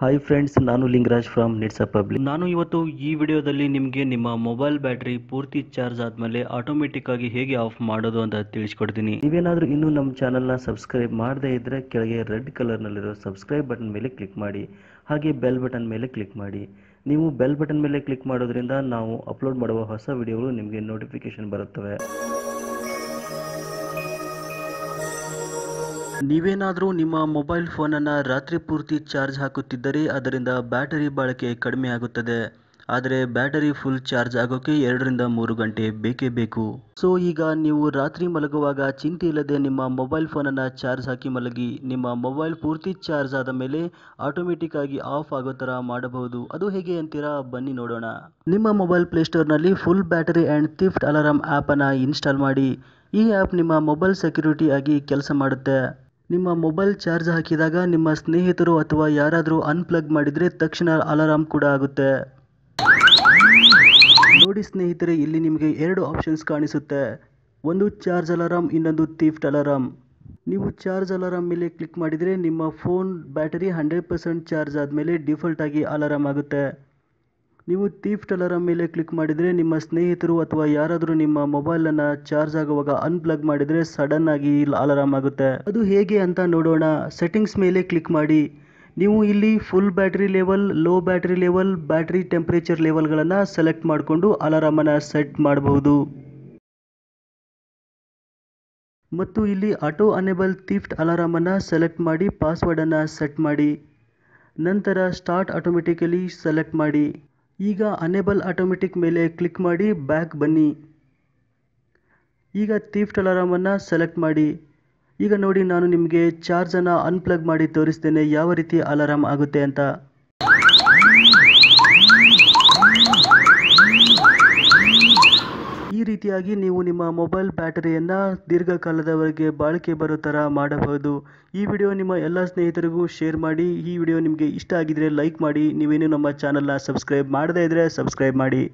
Hi friends ನಾನು Lingaraj from nits public ನಾನು ಇವತ್ತು ಈ ವಿಡಿಯೋದಲ್ಲಿ ನಿಮಗೆ ನಿಮ್ಮ ಮೊಬೈಲ್ ಬ್ಯಾಟ್ರಿ ಪೂರ್ತಿ ಚಾರ್ಜ್ ಆದಮೇಲೆ ಆಟೋಮೆಟಿಕ್ ಆಗಿ ಹೇಗೆ ಆಫ್ ಮಾಡೋದು ಅಂತ ತಿಳಿಸ್ಕೊಡ್ತೀನಿ. ನೀವೇನಾದರೂ ಇನ್ನೂ ನಮ್ಮ ಚಾನಲ್ನ ಸಬ್ಸ್ಕ್ರೈಬ್ ಮಾಡದೇ ಇದ್ದರೆ ಕೆಳಗೆ ರೆಡ್ ಕಲರ್ನಲ್ಲಿರೋ ಸಬ್ಸ್ಕ್ರೈಬ್ ಬಟನ್ ಮೇಲೆ ಕ್ಲಿಕ್ ಮಾಡಿ, ಹಾಗೆ ಬೆಲ್ ಬಟನ್ ಮೇಲೆ ಕ್ಲಿಕ್ ಮಾಡಿ. ನೀವು ಬೆಲ್ ಬಟನ್ ಮೇಲೆ ಕ್ಲಿಕ್ ಮಾಡೋದ್ರಿಂದ ನಾವು ಅಪ್ಲೋಡ್ ಮಾಡುವ ಹೊಸ ವಿಡಿಯೋಗಳು ನಿಮಗೆ ನೋಟಿಫಿಕೇಶನ್ ಬರುತ್ತವೆ. ನೀವೇನಾದರೂ ನಿಮ್ಮ ಮೊಬೈಲ್ ಫೋನನ್ನು ರಾತ್ರಿ ಪೂರ್ತಿ ಚಾರ್ಜ್ ಹಾಕುತ್ತಿದ್ದರೆ ಅದರಿಂದ ಬ್ಯಾಟರಿ ಬಳಕೆ ಕಡಿಮೆ ಆಗುತ್ತದೆ. ಆದರೆ ಬ್ಯಾಟರಿ ಫುಲ್ ಚಾರ್ಜ್ ಆಗೋಕ್ಕೆ ಎರಡರಿಂದ ಮೂರು ಗಂಟೆ ಬೇಕೇ ಬೇಕು. ಸೊ, ಈಗ ನೀವು ರಾತ್ರಿ ಮಲಗುವಾಗ ಚಿಂತೆ ಇಲ್ಲದೆ ನಿಮ್ಮ ಮೊಬೈಲ್ ಫೋನನ್ನು ಚಾರ್ಜ್ ಹಾಕಿ ಮಲಗಿ, ನಿಮ್ಮ ಮೊಬೈಲ್ ಪೂರ್ತಿ ಚಾರ್ಜ್ ಆದ ಮೇಲೆ ಆಟೋಮೆಟಿಕ್ ಆಗಿ ಆಫ್ ಆಗೋ ಥರ ಮಾಡಬಹುದು. ಅದು ಹೇಗೆ ಅಂತೀರಾ? ಬನ್ನಿ ನೋಡೋಣ. ನಿಮ್ಮ ಮೊಬೈಲ್ ಪ್ಲೇಸ್ಟೋರ್ನಲ್ಲಿ full battery and theft alarm ಆ್ಯಪನ್ನು ಇನ್ಸ್ಟಾಲ್ ಮಾಡಿ. ಈ ಆ್ಯಪ್ ನಿಮ್ಮ ಮೊಬೈಲ್ ಸೆಕ್ಯೂರಿಟಿ ಆಗಿ ಕೆಲಸ ಮಾಡುತ್ತೆ. ನಿಮ್ಮ ಮೊಬೈಲ್ ಚಾರ್ಜ್ ಹಾಕಿದಾಗ ನಿಮ್ಮ ಸ್ನೇಹಿತರು ಅಥವಾ ಯಾರಾದರೂ ಅನ್ಪ್ಲಗ್ ಮಾಡಿದರೆ ತಕ್ಷಣ ಅಲಾರಾಮ್ ಕೂಡ ಆಗುತ್ತೆ. ನೋಡಿ ಸ್ನೇಹಿತರೆ, ಇಲ್ಲಿ ನಿಮಗೆ ಎರಡು ಆಪ್ಷನ್ಸ್ ಕಾಣಿಸುತ್ತೆ. ಒಂದು ಚಾರ್ಜ್ ಅಲಾರಾಮ್ ಇನ್ನೊಂದು ಥೀಫ್ಟ್ ಅಲಾರಾಮ್ ನೀವು ಚಾರ್ಜ್ ಅಲಾರಾಮ್ ಮೇಲೆ ಕ್ಲಿಕ್ ಮಾಡಿದರೆ ನಿಮ್ಮ phone battery hundred percent charge ಆದಮೇಲೆ ಡಿಫಾಲ್ಟಾಗಿ ಅಲಾರಾಮ್ ಆಗುತ್ತೆ. ನೀವು ಥೀಫ್ಟ್ ಅಲಾರಾಮ್ ಮೇಲೆ ಕ್ಲಿಕ್ ಮಾಡಿದರೆ ನಿಮ್ಮ ಸ್ನೇಹಿತರು ಅಥವಾ ಯಾರಾದರೂ ನಿಮ್ಮ ಮೊಬೈಲನ್ನು ಚಾರ್ಜ್ ಆಗುವಾಗ ಅನ್ಪ್ಲಗ್ ಮಾಡಿದರೆ ಸಡನ್ ಆಗಿ ಅಲಾರಾಮ್ ಆಗುತ್ತೆ. ಅದು ಹೇಗೆ ಅಂತ ನೋಡೋಣ. ಸೆಟ್ಟಿಂಗ್ಸ್ ಮೇಲೆ ಕ್ಲಿಕ್ ಮಾಡಿ. ನೀವು ಇಲ್ಲಿ full battery level low battery level battery temperature ಲೆವೆಲ್ಗಳನ್ನು select ಮಾಡಿಕೊಂಡು ಅಲಾರಾಮನ್ನು ಸೆಟ್ ಮಾಡಬಹುದು ಮತ್ತು ಇಲ್ಲಿ ಆಟೋ ಅನೇಬಲ್ ಥೀಫ್ಟ್ ಅಲಾರಾಮನ್ನು ಸೆಲೆಕ್ಟ್ ಮಾಡಿ ಪಾಸ್ವರ್ಡನ್ನು ಸೆಟ್ ಮಾಡಿ. ನಂತರ ಸ್ಟಾರ್ಟ್ ಆಟೋಮೆಟಿಕಲಿ ಸೆಲೆಕ್ಟ್ ಮಾಡಿ. ಈಗ ಅನೇಬಲ್ ಆಟೋಮೆಟಿಕ್ ಮೇಲೆ ಕ್ಲಿಕ್ ಮಾಡಿ ಬ್ಯಾಕ್ ಬನ್ನಿ. ಈಗ ಥೀಫ್ಟ್ ಅಲಾರಾಮನ್ನು ಸೆಲೆಕ್ಟ್ ಮಾಡಿ. ಈಗ ನೋಡಿ ನಾನು ನಿಮಗೆ ಚಾರ್ಜನ್ನು ಅನ್ಪ್ಲಗ್ ಮಾಡಿ ತೋರಿಸ್ತೇನೆ ಯಾವ ರೀತಿ ಅಲಾರಾಮ್ ಆಗುತ್ತೆ ಅಂತ. ರೀತಿಯಾಗಿ ನೀವು ನಿಮ್ಮ ಮೊಬೈಲ್ ಬ್ಯಾಟರಿಯನ್ನು ದೀರ್ಘಕಾಲದವರೆಗೆ ಬಾಳಿಕೆ ಬರೋ ಥರ ಮಾಡಬಹುದು. ಈ ವಿಡಿಯೋ ನಿಮ್ಮ ಎಲ್ಲ ಸ್ನೇಹಿತರಿಗೂ ಶೇರ್ ಮಾಡಿ. ಈ ವಿಡಿಯೋ ನಿಮಗೆ ಇಷ್ಟ ಆಗಿದ್ರೆ ಲೈಕ್ ಮಾಡಿ. ನೀವೇನು ನಮ್ಮ ಚಾನಲ್ನ ಸಬ್ಸ್ಕ್ರೈಬ್ ಮಾಡದೇ ಇದ್ದರೆ ಸಬ್ಸ್ಕ್ರೈಬ್ ಮಾಡಿ.